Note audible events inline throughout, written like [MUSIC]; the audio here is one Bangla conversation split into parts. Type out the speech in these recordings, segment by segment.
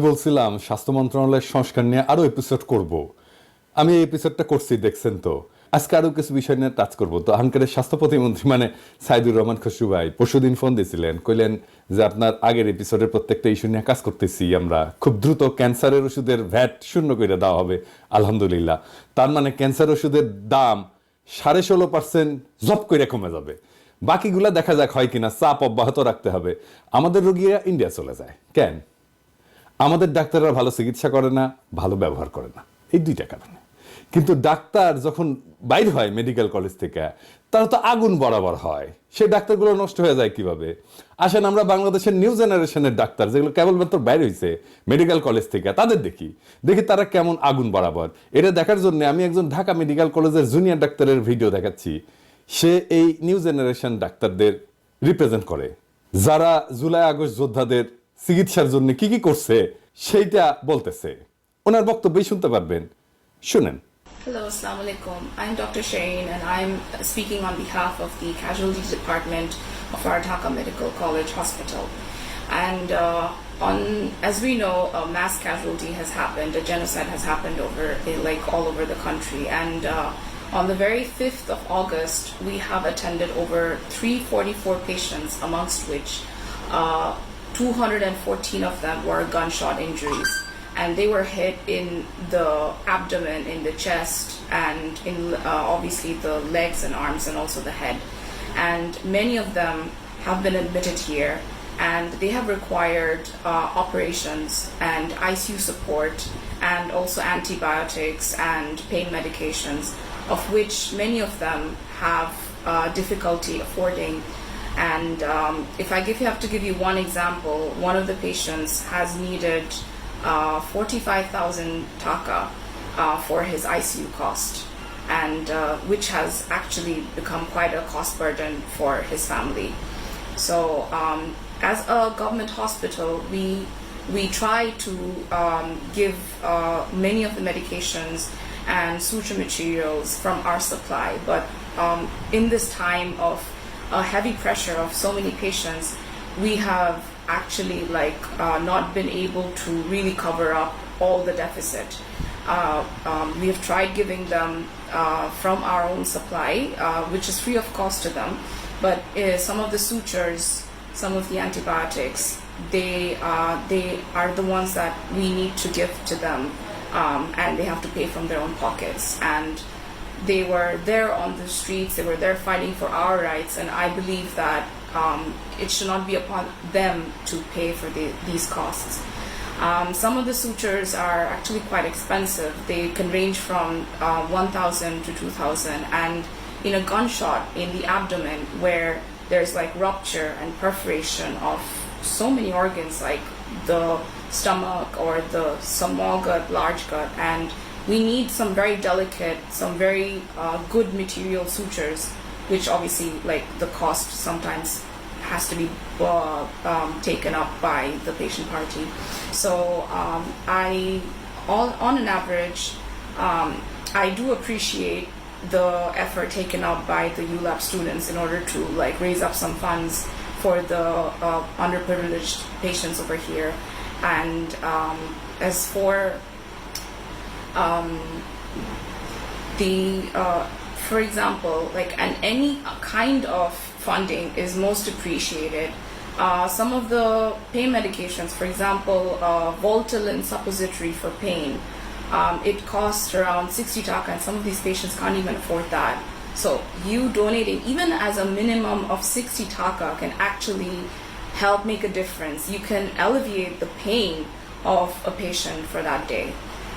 বলছিলাম, স্বাস্থ্য মন্ত্রণালয়ের সংস্কার নিয়ে আরও এপিসোড করব। আমি এই এপিসোডটা করছি, দেখছেন তো। আজকে আরও কিছু বিষয় নিয়ে টাচ করব। তো আহনকারের স্বাস্থ্য প্রতিমন্ত্রী মানে সাইদুর রহমান খসরু ভাই, পরশুদিন ফোন দিয়েছিলেন। কইলেন যে, আপনার আগের এপিসোডের প্রত্যেকটা ইস্যু নিয়ে কাজ করতেছি আমরা। খুব দ্রুত ক্যান্সারের ওষুধের ভ্যাট শূন্য করে দেওয়া হবে, আলহামদুলিল্লাহ। তার মানে ক্যান্সার ওষুধের দাম সাড়ে ষোলো পার্সেন্ট জব করে কমে যাবে। বাকিগুলা দেখা যাক হয় কিনা, চাপ অব্যাহত রাখতে হবে। আমাদের রোগীরা ইন্ডিয়া চলে যায়। কেন? আমাদের ডাক্তাররা ভালো চিকিৎসা করে না, ভালো ব্যবহার করে না। এই দুইটা কারণে। কিন্তু ডাক্তার যখন বাইর হয় মেডিকেল কলেজ থেকে তারা তো আগুন বরাবর হয়। সেই ডাক্তারগুলো নষ্ট হয়ে যায় কীভাবে? আসেন আমরা বাংলাদেশের নিউ জেনারেশনের ডাক্তার, যেগুলো কেবলমাত্র বাইর হয়েছে মেডিকেল কলেজ থেকে, তাদের দেখি। দেখি তারা কেমন আগুন বরাবর। এটা দেখার জন্য আমি একজন ঢাকা মেডিকেল কলেজের জুনিয়র ডাক্তারের ভিডিও দেখাচ্ছি। সে এই নিউ জেনারেশন ডাক্তারদের রিপ্রেজেন্ট করে। যারা জুলাই আগস্ট যোদ্ধাদের চিকিৎসার জন্য কি কি করছে সেইটা বলতেছে ওনার বক্তব্যই শুনতে পারবেন শুনেন Hello, Assalamu alaikum. I'm Dr. Shane and I'm speaking on behalf of the Casualties Department of our Dhaka Medical College Hospital. And uh, on, as we know, a mass casualty has happened, a genocide has happened over, eh, like all over the country. And uh, on the very 5th of August, we have attended over 344 patients, amongst which uh, 214 of them were gunshot injuries and they were hit in the abdomen, in the chest, and in uh, obviously the legs and arms, and also the head. And many of them have been admitted here, and they have required uh, operations and ICU support, and also antibiotics and pain medications, of which many of them have uh, difficulty affording. And um, if I give, have to give you one example, one of the patients has needed uh, 45,000 taka uh, for his ICU cost, and uh, which has actually become quite a cost burden for his family. So, um, as a government hospital, we we try to um, give uh, many of the medications and suture materials from our supply, but um, in this time of a heavy pressure of so many patients, we have actually like uh, not been able to really cover up all the deficit. Uh, um, we have tried giving them uh, from our own supply, uh, which is free of cost to them, but uh, some of the sutures, some of the antibiotics, they uh, they are the ones that we need to give to them, um, and they have to pay from their own pockets and they were there on the streets, they were there fighting for our rights, and I believe that um, it should not be upon them to pay for the, these costs. Um, some of the sutures are actually quite expensive. They can range from uh, 1,000 to 2,000, and in a gunshot in the abdomen where there's like rupture and perforation of so many organs like the stomach or the small gut, large gut, and we need some very delicate, some very uh, good material sutures, which obviously, like the cost sometimes has to be uh, um, taken up by the patient party. So um, I, all, on an average, um, I do appreciate the effort taken up by the ULAB students in order to like raise up some funds for the uh, underprivileged patients over here. And um, as for um, the uh, for example like and any kind of funding is most appreciated. Uh, some of the pain medications for example uh, voltaren suppository for pain um, it costs around 60 taka and some of these patients can't even afford that. So you donating even as a minimum of 60 taka can actually help make a difference. You can alleviate the pain of a patient for that day.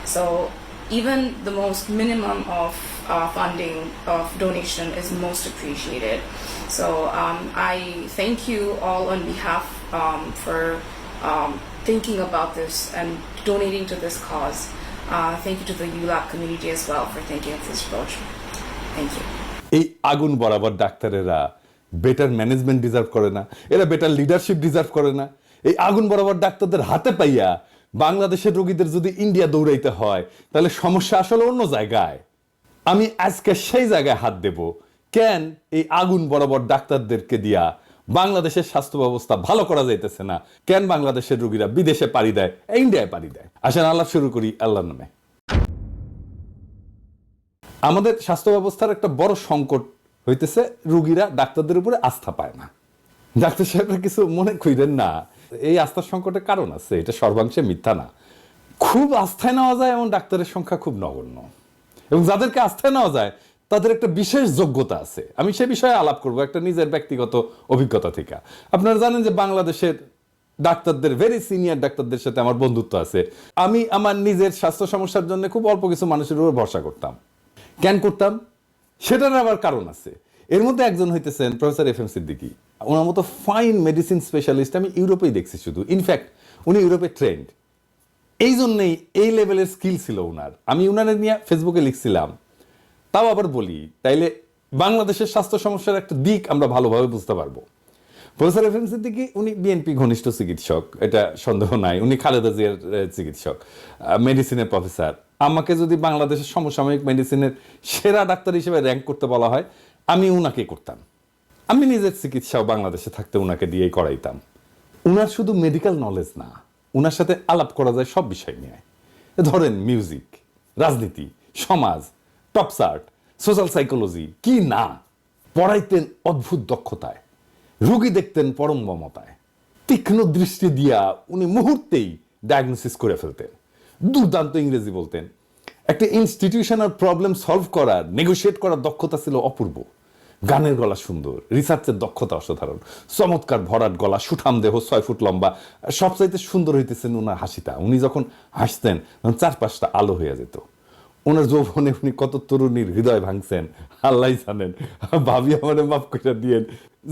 So even the most minimum of uh, funding of donation is most appreciated. So um, I thank you all on behalf um, for um, thinking about this and donating to this cause. Uh, thank you to the ULAP community as well for thinking of this approach. Thank you. এই আগুন বরাবর ডাক্তারেরা বেটার ম্যানেজমেন্ট ডিজার্ভ করে না এরা বেটার লিডারশিপ ডিজার্ভ করে না এই আগুন বরাবর ডাক্তারদের হাতে পাইয়া বাংলাদেশের রোগীদের যদি ইন্ডিয়া দৌড়াইতে হয়, তাহলে সমস্যা আসলে অন্য জায়গায়। আমি আজকে সেই জায়গায় হাত দেব। কেন এই আগুন বরাবর ডাক্তারদেরকে দিয়া বাংলাদেশের স্বাস্থ্য ব্যবস্থা ভালো করা যাইতেছে না? কেন বাংলাদেশের রোগীরা বিদেশে পাড়ি দেয় ইন্ডিয়ায় পাড়ি দেয়? আসেন, আল্লাহ শুরু করি আল্লাহর নামে। আমাদের স্বাস্থ্য ব্যবস্থার একটা বড় সংকট হইতেছে, রুগীরা ডাক্তারদের উপরে আস্থা পায় না। ডাক্তার সাহেবরা কিছু মনে কইরেন না এই আস্থার সংকটের কারণ আছে, এটা সর্বাংশে মিথ্যা না। খুব আস্থায় নেওয়া যায় এমন ডাক্তারের সংখ্যা খুব নগণ্য। এবং যাদেরকে আস্থায় নেওয়া যায়, তাদের একটা বিশেষ যোগ্যতা আছে। আমি সে বিষয়ে আলাপ করব, একটা নিজের ব্যক্তিগত অভিজ্ঞতা থেকে। আপনারা জানেন যে বাংলাদেশের ডাক্তারদের ভেরি সিনিয়র ডাক্তারদের সাথে আমার বন্ধুত্ব আছে। আমি আমার নিজের স্বাস্থ্য সমস্যার জন্য খুব অল্প কিছু মানুষের উপর ভরসা করতাম। কেন করতাম? সেটার আবার কারণ আছে। এর মধ্যে একজন হইতেছেন প্রফেসর এফ এম সিদ্দিকি। ওনার মতো ফাইন মেডিসিন স্পেশালিস্ট আমি ইউরোপেই দেখছি শুধু। ইনফ্যাক্ট উনি ইউরোপে ট্রেন্ড এই জন্যই এই লেভেলের স্কিল ছিল উনার। আমি উনারে নিয়ে ফেসবুকে লিখছিলাম। তাও আবার বলি, তাইলে বাংলাদেশের স্বাস্থ্য সমস্যার একটা দিক আমরা ভালোভাবে বুঝতে পারব। প্রফেসর এফ এম সিদ্দিকি, উনি বিএনপি ঘনিষ্ঠ চিকিৎসক, এটা সন্দেহ নাই। উনি খালেদা জিয়ার চিকিৎসক মেডিসিনের প্রফেসর আমাকে যদি বাংলাদেশের সমসাময়িক মেডিসিনের সেরা ডাক্তার হিসেবে র্যাঙ্ক করতে বলা হয় আমি উনাকে করতাম। আমি নিজের চিকিৎসাও বাংলাদেশে থাকতে উনাকে দিয়েই করাইতাম। উনার শুধু মেডিকেল নলেজ না, উনার সাথে আলাপ করা যায় সব বিষয় নিয়ে। ধরেন মিউজিক রাজনীতি, সমাজ টপসার্ট সোশ্যাল সাইকোলজি কি না, পড়াইতেন অদ্ভুত দক্ষতায়। রুগী দেখতেন পরম মমতায়। তীক্ষ্ণ দৃষ্টি দিয়া উনি মুহূর্তেই ডায়াগনোসিস করে ফেলতেন। দুর্দান্ত ইংরেজি বলতেন একটা ইনস্টিটিউশনাল প্রবলেম সলভ করার নেগোশিয়েট করার দক্ষতা ছিল অপূর্ব। গানের গলা সুন্দর রিসার্চের দক্ষতা অসাধারণ, চমৎকার ভরাট গলা, সুঠাম দেহ, ছয় ফুট লম্বা, সবচাইতে সুন্দর হইতেছেন ওনার হাসিটা। উনি যখন হাসতেন, তখন চারপাশটা আলো হয়ে যেত। ওনার যৌবনে উনি কত তরুণীর হৃদয় ভাঙছেন আল্লাহ জানেন। ভাবি আমার মাফ করে দিয়েন।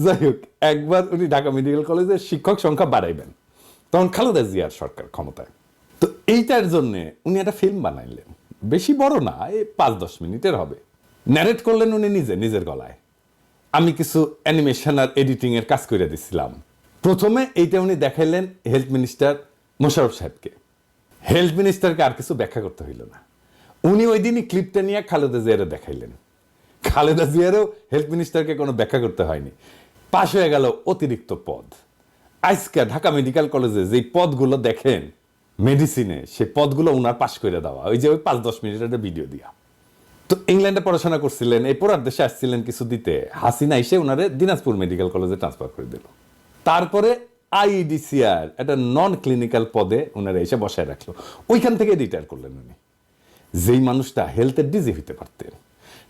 যাই হোক, একবার উনি ঢাকা মেডিকেল কলেজের শিক্ষক সংখ্যা বাড়াইবেন। তখন খালেদা জিয়ার সরকার ক্ষমতায়। তো এইটার জন্যে উনি একটা ফিল্ম বানাইলেন। বেশি বড় না, এই পাঁচ দশ মিনিটের হবে। ন্যারেট করলেন উনি নিজে, নিজের গলায়। আমি কিছু অ্যানিমেশন আর এডিটিং এর কাজ করে দিছিলাম। প্রথমে এইটা উনি দেখাইলেন হেলথ মিনিস্টার মোশারফ সাহেবকে। হেলথ মিনিস্টারকে আর কিছু ব্যাখ্যা করতে হইল না। উনি ওই দিনই ক্লিপটা নিয়ে খালেদা জিয়ারে দেখাইলেন। খালেদা জিয়ারও হেলথ মিনিস্টারকে কোনো ব্যাখ্যা করতে হয়নি। পাশ হয়ে গেল অতিরিক্ত পদ। আজকে ঢাকা মেডিকেল কলেজে যে পদগুলো দেখেন মেডিসিনে সে পদগুলো উনার পাশ করে দেওয়া। ওই যে ওই পাঁচ দশ মিনিটের একটা ভিডিও দিয়া। তো ইংল্যান্ডে পড়াশোনা করছিলেন, এই পড়ার দেশে আসছিলেন কিছু দিতে। হাসিনা এসে ওনারে দিনাজপুর মেডিকেল কলেজে ট্রান্সফার করে দিল। তারপরে আইডিসিআর, একটা নন ক্লিনিক্যাল পদে ওনারা এসে বসায় রাখল। ওইখান থেকে রিটায়ার করলেন উনি। যেই মানুষটা হেলথের ডিজি হইতে পারতেন,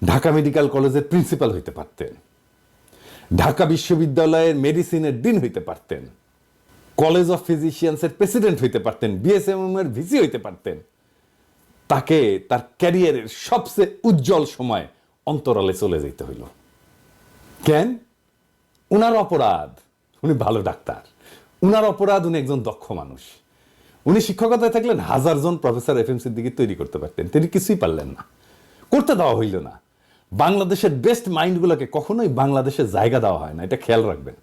ঢাকা মেডিকেল কলেজের প্রিন্সিপাল হইতে পারতেন, ঢাকা বিশ্ববিদ্যালয়ের মেডিসিনের ডিন হইতে পারতেন কলেজ অফ ফিজিশিয়ানসের প্রেসিডেন্ট হইতে পারতেন বিএসএমএম এর ভিসি হইতে পারতেন। তাকে তার ক্যারিয়ারের সবচেয়ে উজ্জ্বল সময় অন্তরালে চলে যেতে হইল। কেন? উনার অপরাধ, উনি ভালো ডাক্তার। উনার অপরাধ উনি একজন দক্ষ মানুষ। উনি শিক্ষকতায় থাকলেন, হাজার জন প্রফেসর এফ এম সিদ্দিকি তৈরি করতে পারতেন। তিনি কিছুই পারলেন না। করতে দেওয়া হইল না। বাংলাদেশের বেস্ট মাইন্ডগুলোকে কখনোই বাংলাদেশে জায়গা দেওয়া হয় না। এটা খেয়াল রাখবেন।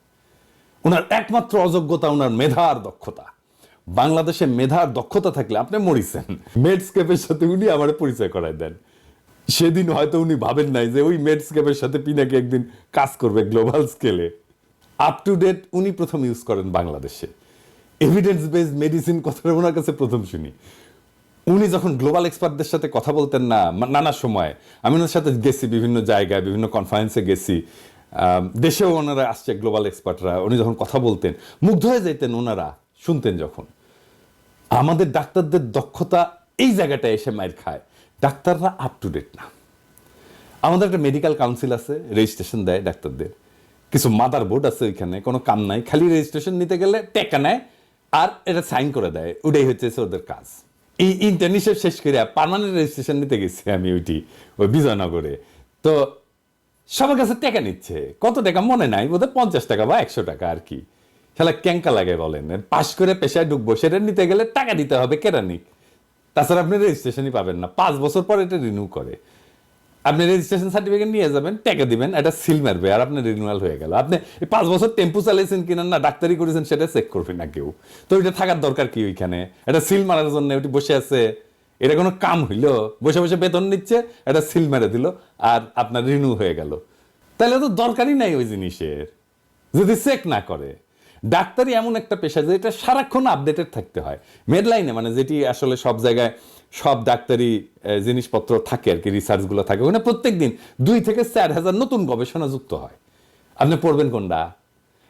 ওনার একমাত্র অযোগ্যতা ওনার মেধার দক্ষতা। বাংলাদেশে মেধার দক্ষতা থাকলে আপনি মরিছেন। মেডস্কেপের সাথে উনি আমার পরিচয় করায় দেন। সেদিন হয়তো উনি ভাবেন নাই যে ওই মেডস্কেপের সাথে পিনাকে একদিন কাজ করবে গ্লোবাল স্কেলে আপ টু ডেট উনি প্রথম ইউজ করেন বাংলাদেশে। এভিডেন্স বেসড মেডিসিন কথাটা ওনার কাছে প্রথম শুনি। উনি যখন গ্লোবাল এক্সপার্টদের সাথে কথা বলতেন না, নানা সময়, আমি ওনার সাথে গেছি বিভিন্ন জায়গায়, বিভিন্ন কনফারেন্সে গেছি। দেশেও ওনারা আসছে গ্লোবাল এক্সপার্টরা উনি যখন কথা বলতেন, মুগ্ধ হয়ে যেতেন ওনারা, শুনতেন যখন। আমাদের ডাক্তারদের দক্ষতা এই জায়গাটায় এসে মাইর খায়। ডাক্তাররা আপ টু ডেট না। আমাদের একটা মেডিকেল কাউন্সিল আছে রেজিস্ট্রেশন দেয় ডাক্তারদের। কিছু মাদার বোর্ড আছে ওইখানে, কোনো কাম নাই। খালি রেজিস্ট্রেশন নিতে গেলে টেকা নেয় আর এটা সাইন করে দেয়। ওটাই হচ্ছে ওদের কাজ। এই ইন্টার্নশিপ শেষ করে পার্মানেন্ট রেজিস্ট্রেশন নিতে গেছি আমি ওইটি, ওই বিজয়নগরে। তো সবার কাছে টাকা নিচ্ছে। কত টাকা? মনে নাই। বোধহয় পঞ্চাশ টাকা বা একশো টাকা আর কি। শালা ক্যাঙ্কা লাগে বলেন। পাশ করে পেশায় ঢুকবো, সেটা নিতে গেলে টাকা দিতে হবে কেরানিক তাছাড়া আপনি রেজিস্ট্রেশনই পাবেন না। পাঁচ বছর পর এটা রিনিউ করে। আপনি রেজিস্ট্রেশন সার্টিফিকেট নিয়ে যাবেন, টাকা দিবেন, এটা সিল মারবে, আর আপনার রিনিউয়াল হয়ে গেল। আপনি পাঁচ বছর টেম্পু চালিয়েছেন কিনা না, ডাক্তারি করেছেন, সেটা চেক করবে না কেউ। তো ওইটা থাকার দরকার কি ওইখানে? এটা সিল মারার জন্য, ওটি বসে আছে। এটা কোনো কাম হইল। বসে বসে বেতন নিচ্ছে এটা সিল মেরে দিল, আর আপনার রিনিউ হয়ে গেল। তাহলে তো দরকারই নাই ওই জিনিসের। যদি চেক না করে ডাক্তারি এমন একটা পেশা যে এটা সারাক্ষণ আপডেটেড থাকতে হয়। মেডলাইনে মানে যেটি আসলে সব জায়গায় সব ডাক্তারি জিনিসপত্র থাকে আর কি রিসার্চগুলো থাকে। ওখানে প্রত্যেক দিন দুই থেকে চার হাজার নতুন গবেষণা যুক্ত হয়। আপনি পড়বেন কোনটা?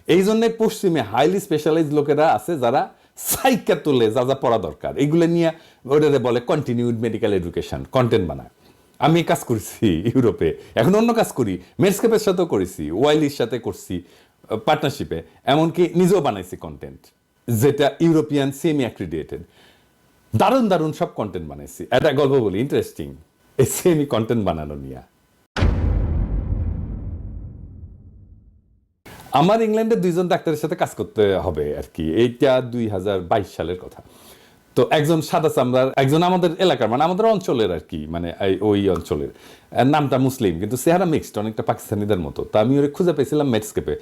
এই জন্য পশ্চিমে হাইলি স্পেশালাইজ লোকেরা আছে যারা সাইকা তোলে যা যা পড়া দরকার। এগুলো নিয়ে ওটারে বলে কন্টিনিউড মেডিকেল এডুকেশন কন্টেন্ট বানায়। আমি কাজ করছি ইউরোপে, এখন অন্য কাজ করি। মেডস্কেপের সাথেও করেছি ওয়াইলির সাথে করছি পার্টনারশিপে এমনকি নিজেও বানাইছি কন্টেন্ট যেটা ইউরোপিয়ান সেমি অ্যাক্রিডিয়েটেড দারুণ দারুণ সব কন্টেন্ট বানাইছি। একটা গল্প বলি ইন্টারেস্টিং এই সেমি কন্টেন্ট বানানো নিয়ে। আমার ইংল্যান্ডে দুইজন ডাক্তারের সাথে কাজ করতে হবে আর কি। এইটা দুই হাজার বাইশ সালের কথা। তো একজন সাদা চামড়ার, একজন আমাদের এলাকার মানে আমাদের অঞ্চলের আর কি মানে ওই অঞ্চলের। নামটা মুসলিম, কিন্তু চেহারা মিক্সড অনেকটা পাকিস্তানিদের মতো। তো আমি ওরে খুঁজে পেয়েছিলাম মেডস্কেপে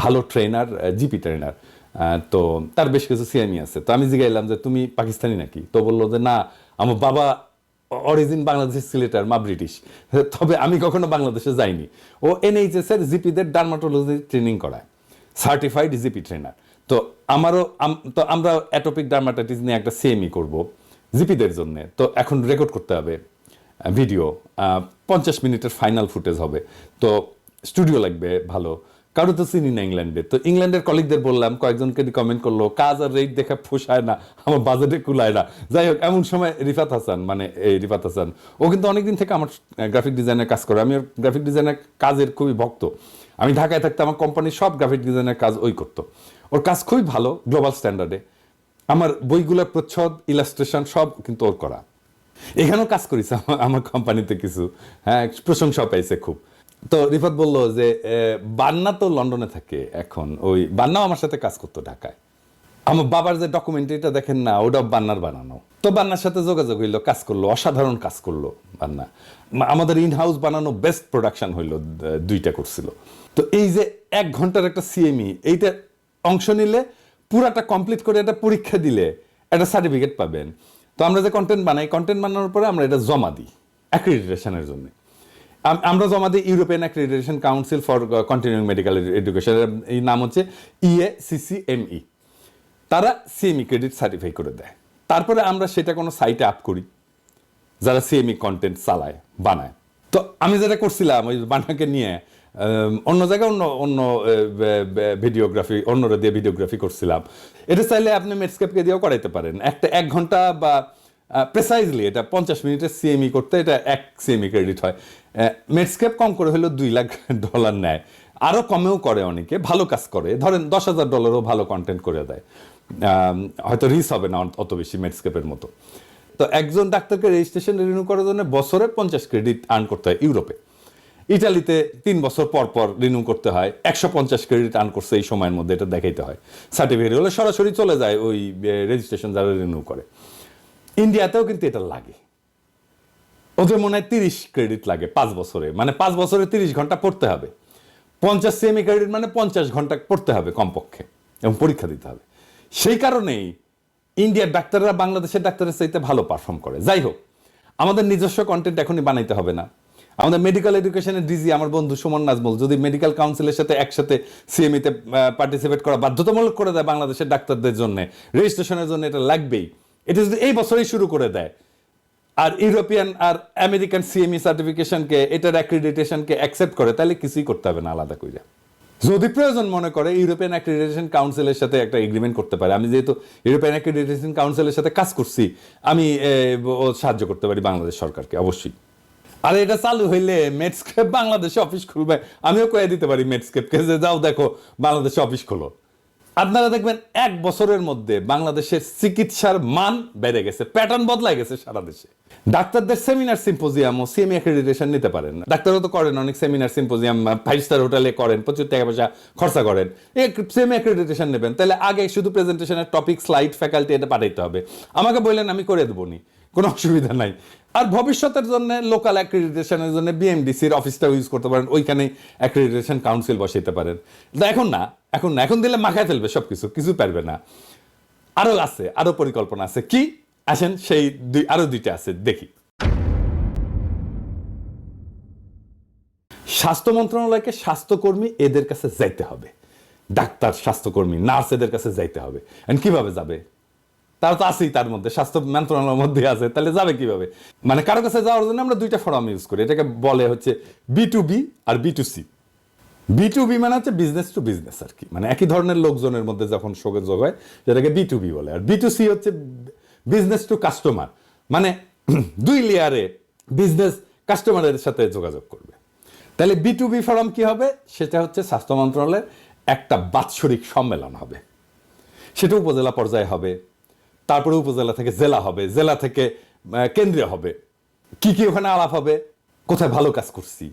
ভালো ট্রেনার জিপি ট্রেনার তো তার বেশ কিছু সিএমই আছে। তো আমি জিগাইলাম যে, তুমি পাকিস্তানি নাকি? তো বলল যে, না, আমার বাবা অরিজিন বাংলাদেশের সিলেটার, মা ব্রিটিশ। তবে আমি কখনো বাংলাদেশে যাইনি। ও এনএইচএস এর জিপিদের ডার্মাটোলজি ট্রেনিং করায়। সার্টিফাইড জিপি ট্রেনার তো আমারও, আম- তো আমরা অ্যাটোপিক ডার্মাটাইটিস নিয়ে একটা সিএমই করব জিপিদের জন্য। তো এখন রেকর্ড করতে হবে ভিডিও পঞ্চাশ মিনিটের ফাইনাল ফুটেজ হবে। তো স্টুডিও লাগবে, ভালো। কারও তো চিনি না ইংল্যান্ডে। তো ইংল্যান্ডের কলিগদের বললাম, কয়েকজনকে কমেন্ট করল, কাজ আর রেট দেখা পোষায় না, আমার বাজেটে কুলায় না। যাই হোক, এমন সময় রিফাত হাসান মানে এই রিফাত হাসান, ও কিন্তু অনেকদিন থেকে আমার গ্রাফিক ডিজাইনের কাজ করে। আমি ওর গ্রাফিক ডিজাইনের কাজের খুবই ভক্ত। আমি ঢাকায় থাকতে আমার কোম্পানির সব গ্রাফিক ডিজাইনের কাজ ওই করতো। ওর কাজ খুবই ভালো গ্লোবাল স্ট্যান্ডার্ডে আমার বইগুলোর প্রচ্ছদ ইলাস্ট্রেশন সব কিন্তু ওর করা। এখানেও কাজ করিস, আমার কোম্পানিতে কিছু। হ্যাঁ প্রশংসা পাইছে খুব। তো রিফাত বলল যে বান্না তো লন্ডনে থাকে এখন। ওই বান্নাও আমার সাথে কাজ করতো ঢাকায়। আমার বাবার যে ডকুমেন্টারিটা দেখেন না, ওটাও বান্নার বানানো। তো বান্নার সাথে যোগাযোগ হইল, কাজ করল, অসাধারণ কাজ করল বান্না। আমাদের ইন হাউস বানানো বেস্ট প্রোডাকশন হইল দুইটা করছিল তো এই যে এক ঘণ্টার একটা সিএমই এইটা অংশ নিলে, পুরাটা কমপ্লিট করে একটা পরীক্ষা দিলে, একটা সার্টিফিকেট পাবেন। তো আমরা যে কন্টেন্ট বানাই কন্টেন্ট বানানোর পরে আমরা এটা জমা দিই অ্যাক্রিডিটেশনের জন্য। আমরা জমা দিই European accreditation council for continuing medical education এই নাম হচ্ছে E ইএ সিসিএমই তারা সিএমই ক্রেডিট সার্টিফাই করে দেয়। তারপরে আমরা সেটা কোনো সাইটে আপ করি, যারা সিএমই কন্টেন্ট চালায়, বানায়। তো আমি যেটা করছিলাম, ওই বানাকে নিয়ে অন্য জায়গায় অন্য অন্য ভিডিওগ্রাফি অন্যরা দিয়ে ভিডিওগ্রাফি করছিলাম। এটা চাইলে আপনি মেডস্কেপকে দিয়েও করাইতে পারেন। একটা এক ঘণ্টা বা প্রেসাইজলি এটা পঞ্চাশ মিনিটের সিএমই করতে এটা এক সিএমই ক্রেডিট হয়। মেডস্কেপ কম করে হলেও দুই লাখ [LAUGHS] ডলার নেয়। আরও কমেও করে অনেকে, ভালো কাজ করে। ধরেন দশ হাজার ডলারও ভালো কন্টেন্ট করে দেয়। হয়তো রিস হবে না অত বেশি মেডস্কেপের মতো। তো একজন ডাক্তারকে রেজিস্ট্রেশন রিনিউ করার জন্য বছরে পঞ্চাশ ক্রেডিট আর্ন করতে হয় ইউরোপে। ইটালিতে তিন বছর পর পর রিনিউ করতে হয়। একশো পঞ্চাশ ক্রেডিট আর্ন করছে এই সময়ের মধ্যে এটা দেখাইতে হয়। সার্টিফিকেট হলে সরাসরি চলে যায় ওই রেজিস্ট্রেশন যারা রিনিউ করে। ইন্ডিয়াতেও কিন্তু এটা লাগে। ওদের মনে হয় তিরিশ ক্রেডিট লাগে পাঁচ বছরে। মানে পাঁচ বছরে তিরিশ ঘণ্টা পড়তে হবে। পঞ্চাশ সেমি ক্রেডিট মানে পঞ্চাশ ঘণ্টা পড়তে হবে কমপক্ষে এবং পরীক্ষা দিতে হবে। সেই কারণেই ইন্ডিয়ার ডাক্তাররা বাংলাদেশের ডাক্তারের চাইতে ভালো পারফর্ম করে। যাই হোক, আমাদের নিজস্ব কন্টেন্ট এখনই বানাইতে হবে না। আমাদের মেডিকেল এডুকেশনের ডিজি আমার বন্ধু সুমন নাজমুল যদি মেডিকেল কাউন্সিলের সাথে একসাথে সিএমইতে পার্টিসিপেট করা বাধ্যতামূলক করে দেয় বাংলাদেশের ডাক্তারদের জন্য রেজিস্ট্রেশনের জন্য এটা লাগবেই। এটা যদি এই বছরেই শুরু করে দেয়। আর ইউরোপিয়ান আর আমেরিকান সিএমই সার্টিফিকেশনকে এটার অ্যাক্রিডিটেশনকে অ্যাকসেপ্ট করে, তাহলে কিছুই করতে হবে না আলাদা করে যদি প্রয়োজন মনে করে ইউরোপিয়ান অ্যাক্রিডিটেশন কাউন্সিলের সাথে একটা এগ্রিমেন্ট করতে পারে। আমি যেহেতু ইউরোপিয়ান অ্যাক্রিডিটেশন কাউন্সিলের সাথে কাজ করছি, আমি সাহায্য করতে পারি বাংলাদেশ সরকারকে, অবশ্যই। আর এটা চালু হইলে মেডস্কেপ বাংলাদেশে অফিস খুলবে। আমিও কয়ে দিতে পারি মেডস্কেপকে যে, যাও দেখো, বাংলাদেশে অফিস খোলো। আপনারা দেখবেন এক বছরের মধ্যে বাংলাদেশের চিকিৎসার মান বেড়ে গেছে প্যাটার্ন বদলাই গেছে সারা দেশে। ডাক্তারদের সেমিনার সিম্পোজিয়াম ও সিএমই অ্যাক্রেডিটেশন নিতে পারেন ডাক্তারও তো করেন, অনেক সেমিনার সিম্পোজিয়াম ফাইভ স্টার হোটেলে করেন, প্রচুর টাকা পয়সা খরচা করেন। সেমি অ্যাক্রেডিটেশন নেবেন, তাহলে আগে শুধু প্রেজেন্টেশনের টপিক স্লাইড ফ্যাকাল্টি এটা পাঠাইতে হবে। আমাকে বললেন, আমি করে দেবো নি। কোনো অসুবিধা নাই। আর ভবিষ্যতের জন্য লোকাল অ্যাক্রেডিটেশনের জন্য বিএমডিসির অফিসটাও ইউজ করতে পারেন, ওইখানে অ্যাক্রেডিটেশন কাউন্সিল বসাইতে পারেন। এখন না এখন না, এখন দিলে মাখায় ফেলবে সব কিছু কিছু পারবে না। আরও আছে আরও পরিকল্পনা আছে। কি? আসেন সেই দুই আরও দুইটা আছে, দেখি। স্বাস্থ্য মন্ত্রণালয়কে স্বাস্থ্যকর্মী এদের কাছে যাইতে হবে। ডাক্তার, স্বাস্থ্যকর্মী, নার্স এদের কাছে যাইতে হবে। And কীভাবে যাবে? তারা তো আছেই তার মধ্যে, স্বাস্থ্য মন্ত্রণালয়ের মধ্যে আছে। তাহলে যাবে কীভাবে? মানে কারও কাছে যাওয়ার জন্য আমরা দুইটা ফর্ম ইউজ করি। এটাকে বলে হচ্ছে B to B R B to C B to B মানে হচ্ছে বিজনেস টু বিজনেস আর কি। মানে একই ধরনের লোকজনের মধ্যে যখন যোগাযোগ হয়, যেটাকে বি টু বি বলে। আর বি টু সি হচ্ছে বিজনেস টু কাস্টমার মানে [CLEARS THROAT] দুই লেয়ারে বিজনেস কাস্টমারের সাথে যোগাযোগ করবে। তাহলে বি টু বি ফোরাম কী হবে? সেটা হচ্ছে স্বাস্থ্য মন্ত্রণালয়ের একটা বাৎসরিক সম্মেলন হবে। সেটা উপজেলা পর্যায়ে হবে। তারপরে উপজেলা থেকে জেলা হবে, জেলা থেকে কেন্দ্রীয় হবে। কি কি ওখানে আলাপ হবে? কোথায় ভালো কাজ করছি?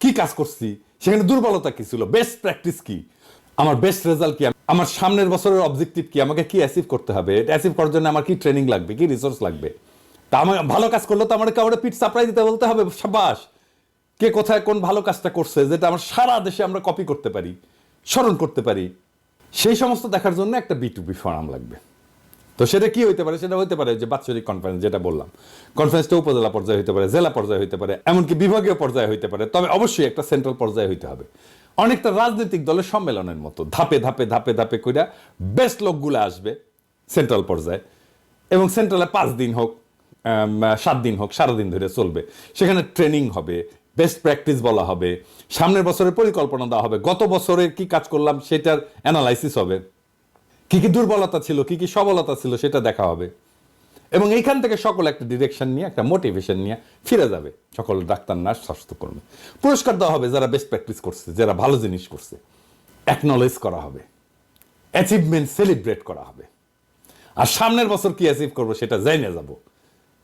কি কাজ করছি? সেখানে দুর্বলতা কি ছিল? বেস্ট প্র্যাকটিস কি? আমার বেস্ট রেজাল্ট কি? আমার সামনের বছরের অবজেক্টিভ কি? আমাকে কি অ্যাচিভ করতে হবে? এটা অ্যাচিভ করার জন্য আমার কি ট্রেনিং লাগবে? কি রিসোর্স লাগবে? তা আমার ভালো কাজ করলে তো আমার কাউরে পিঠ সাপ্লাই দিতে বলতে হবে, সাবাস। কে কোথায় কোন ভালো কাজটা করছে, যেটা আমার সারা দেশে আমরা কপি করতে পারি, স্মরণ করতে পারি। সেই সমস্ত দেখার জন্য একটা বি টু বি ফোরাম লাগবে। তো সেটা কি হইতে পারে? সেটা হইতে পারে যে বাৎসরিক কনফারেন্স যেটা বললাম। কনফারেন্সটা উপজেলা পর্যায়ে হইতে পারে, জেলা পর্যায়ে হইতে পারে, এমনকি বিভাগীয় পর্যায়ে হইতে পারে। তবে অবশ্যই একটা সেন্ট্রাল পর্যায়ে হইতে হবে। অনেকটা রাজনৈতিক দলের সম্মেলনের মতো, ধাপে ধাপে ধাপে ধাপে কইরা বেস্ট লোকগুলো আসবে সেন্ট্রাল পর্যায়ে। এবং সেন্ট্রালে পাঁচ দিন হোক সাত দিন হোক সারাদিন ধরে চলবে। সেখানে ট্রেনিং হবে বেস্ট প্র্যাকটিস বলা হবে, সামনের বছরের পরিকল্পনা দেওয়া হবে। গত বছরে কি কাজ করলাম সেটার অ্যানালাইসিস হবে। কি কি দুর্বলতা ছিল, কি কি সবলতা ছিল সেটা দেখা হবে। এবং এইখান থেকে সকল একটা ডিরেকশন নিয়ে, একটা মোটিভেশন নিয়ে ফিরে যাবে। সকল ডাক্তার নার্স স্বাস্থ্যকর্মী। পুরস্কার দেওয়া হবে যারা বেস্ট প্র্যাকটিস করছে, যারা ভালো জিনিস করছে। অ্যাকনলেজ করা হবে। অ্যাচিভমেন্ট সেলিব্রেট করা হবে। আর সামনের বছর কি অ্যাচিভ করব সেটা জানিয়ে যাব।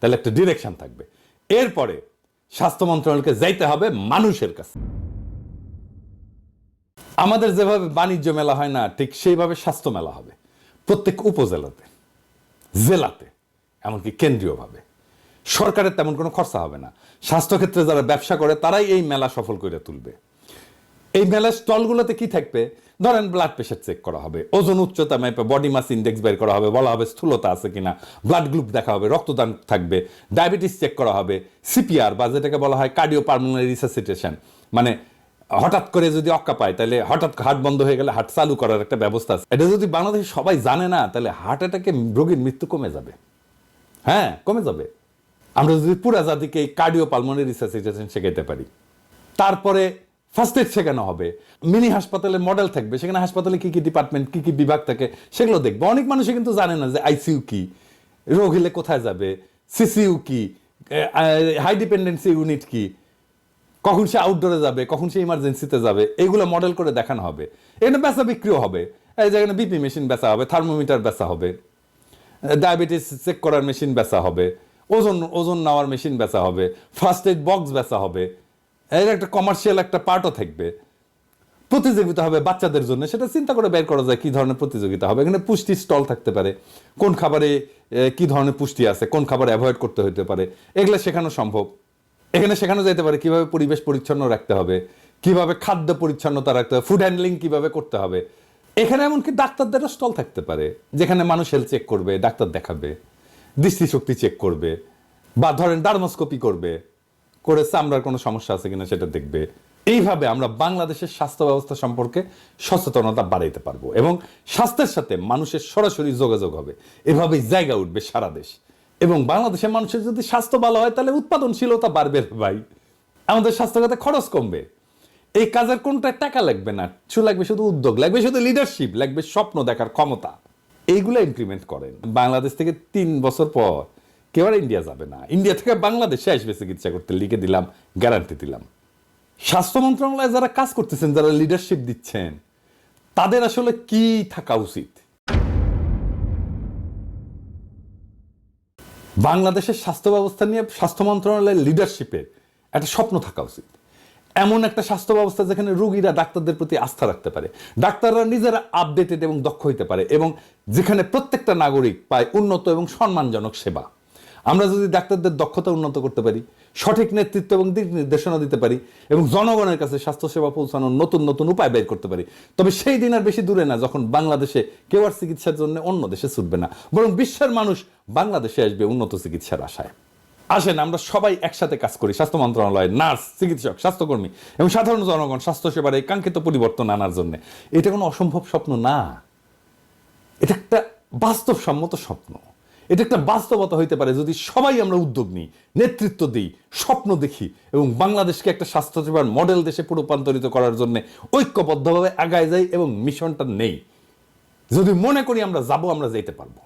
তাহলে একটা ডিরেকশন থাকবে। এরপরে স্বাস্থ্য মন্ত্রণালয়কে যাইতে হবে মানুষের কাছে। আমাদের যেভাবে বাণিজ্য মেলা হয় না, ঠিক সেইভাবে স্বাস্থ্য মেলা হবে। প্রত্যেক উপজেলাতে, জেলাতে, এমনকি কেন্দ্রীয়ভাবে। সরকারের তেমন কোনো খরচা হবে না। স্বাস্থ্যক্ষেত্রে যারা ব্যবসা করে, তারাই এই মেলা সফল করে তুলবে। এই মেলার স্টলগুলোতে কি থাকবে? ধরেন ব্লাড প্রেশার চেক করা হবে, ওজন উচ্চতা মেপে বডি মাস ইন্ডেক্স বের করা হবে, বলা হবে স্থূলতা আছে কিনা ব্লাড গ্রুপ দেখা হবে, রক্তদান থাকবে ডায়াবেটিস চেক করা হবে সিপিআর বা যেটাকে বলা হয় কার্ডিও পার্মোনারি রিসাসিটেশন মানে হঠাৎ করে যদি অক্কা পায়, তাহলে হঠাৎ হার্ট বন্ধ হয়ে গেলে হার্ট চালু করার একটা ব্যবস্থা আছে। এটা যদি বাংলাদেশে সবাই জানে না, তাহলে হার্ট অ্যাটাকে রোগীর মৃত্যু কমে যাবে। হ্যাঁ কমে যাবে। আমরা যদি পুরা জাতিকে এই কার্ডিও পালমোনারি রিসাসিটেশন শেখাইতে পারি। তারপরে ফার্স্ট এড শেখানো হবে। মিনি হাসপাতালে মডেল থাকবে। সেখানে হাসপাতালে কি কি ডিপার্টমেন্ট, কি কি বিভাগ থাকে, সেগুলো দেখবে। অনেক মানুষই কিন্তু জানে না যে আইসিইউ কি, রোগ হলে কোথায় যাবে সিসিইউ কি হাই ডিপেন্ডেন্সি ইউনিট কি। কখন সে আউটডোরে যাবে, কখন সে ইমার্জেন্সিতে যাবে, এগুলো মডেল করে দেখানো হবে। এখানে বেচা বিক্রিও হবে। এই যেখানে বিপি মেশিন বেচা হবে থার্মোমিটার বেচা হবে ডায়াবেটিস চেক করার মেশিন বেচা হবে, ওজন ওজন নেওয়ার মেশিন বেচা হবে ফার্স্ট এড বক্স বেচা হবে। এর একটা কমার্শিয়াল একটা পার্টও থাকবে। প্রতিযোগিতা হবে বাচ্চাদের জন্য। সেটা চিন্তা করে বের করা যায় কি ধরনের প্রতিযোগিতা হবে। এখানে পুষ্টি স্টল থাকতে পারে। কোন খাবারে কি ধরনের পুষ্টি আছে, কোন খাবার অ্যাভয়েড করতে হতে পারে। এগুলো শেখানো সম্ভব। এখানে শেখানো যেতে পারে কীভাবে পরিবেশ পরিচ্ছন্ন রাখতে হবে, কীভাবে খাদ্য পরিচ্ছন্নতা রাখতে হবে ফুড হ্যান্ডলিং কীভাবে করতে হবে। এখানে এমনকি ডাক্তারদেরও স্টল থাকতে পারে, যেখানে মানুষ হেলথ চেক করবে, ডাক্তার দেখাবে, দৃষ্টিশক্তি চেক করবে, বা ধরেন ডার্মোস্কোপি করবে, করে চামড়ার কোনো সমস্যা আছে কিনা সেটা দেখবে। এইভাবে আমরা বাংলাদেশের স্বাস্থ্য ব্যবস্থা সম্পর্কে সচেতনতা বাড়াইতে পারব এবং স্বাস্থ্যের সাথে মানুষের সরাসরি যোগাযোগ হবে। এভাবেই জায়গা উঠবে সারা দেশ। এবং বাংলাদেশের মানুষের যদি স্বাস্থ্য ভালো হয়, তাহলে উৎপাদনশীলতা বাড়বে ভাই। আমাদের স্বাস্থ্যখাতে খরচ কমবে। এই কাজের কোনটা টাকা লাগবে না? শুধু লাগবে শুধু উদ্যোগ, লাগবে শুধু লিডারশিপ লাগবে স্বপ্ন দেখার ক্ষমতা। এইগুলো ইমপ্লিমেন্ট করেন। বাংলাদেশ থেকে তিন বছর পর কেউ আর ইন্ডিয়া যাবে না। ইন্ডিয়া থেকে বাংলাদেশে আসবে চিকিৎসা করতে। লিখে দিলাম গ্যারান্টি দিলাম। স্বাস্থ্য মন্ত্রণালয়ে যারা কাজ করতেছেন, যারা লিডারশিপ দিচ্ছেন, তাদের আসলে কি থাকা উচিত? বাংলাদেশের স্বাস্থ্য ব্যবস্থা নিয়ে স্বাস্থ্য মন্ত্রণালয়ের লিডারশিপের একটা স্বপ্ন থাকা উচিত। এমন একটা স্বাস্থ্য ব্যবস্থা যেখানে রুগীরা ডাক্তারদের প্রতি আস্থা রাখতে পারে, ডাক্তাররা নিজেরা আপডেটেড এবং দক্ষ হইতে পারে এবং যেখানে প্রত্যেকটা নাগরিক পায় উন্নত এবং সম্মানজনক সেবা। আমরা যদি ডাক্তারদের দক্ষতা উন্নত করতে পারি, সঠিক নেতৃত্ব এবং দিক নির্দেশনা দিতে পারি এবং জনগণের কাছে স্বাস্থ্যসেবা পৌঁছানোর নতুন নতুন উপায় বের করতে পারি, তবে সেই দিন আর বেশি দূরে না যখন বাংলাদেশে কেউ আর চিকিৎসার জন্য অন্য দেশে ছুটবে না, বরং বিশ্বের মানুষ বাংলাদেশে আসবে উন্নত চিকিৎসার আশায়। আসেন, আমরা সবাই একসাথে কাজ করি, স্বাস্থ্য মন্ত্রণালয়, নার্স, চিকিৎসক, স্বাস্থ্যকর্মী এবং সাধারণ জনগণ স্বাস্থ্যসেবার এই কাঙ্ক্ষিত পরিবর্তন আনার জন্য। এটা কোনো অসম্ভব স্বপ্ন না। এটা একটা বাস্তবসম্মত স্বপ্ন। এটা একটা বাস্তবতা হইতে পারে যদি সবাই আমরা উদ্যোগ নিই, নেতৃত্ব দিই, স্বপ্ন দেখি এবং বাংলাদেশকে একটা স্বাস্থ্যসেবার মডেল দেশে রূপান্তরিত করার জন্য ঐক্যবদ্ধভাবে আগায় যাই এবং মিশনটা নেই। যদি মনে করি আমরা যাব, আমরা যেতে পারব।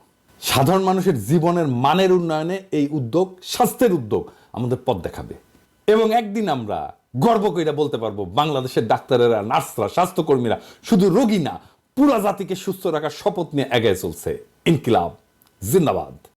সাধারণ মানুষের জীবনের মানের উন্নয়নে এই উদ্যোগ, স্বাস্থ্যের উদ্যোগ আমাদের পথ দেখাবে। এবং একদিন আমরা গর্ব কইরা বলতে পারব, বাংলাদেশের ডাক্তারেরা, নার্সরা, স্বাস্থ্যকর্মীরা শুধু রোগী না, পুরা জাতিকে সুস্থ রাখার শপথ নিয়ে এগিয়ে চলছে। ইনকিলাব। زلنا بعض.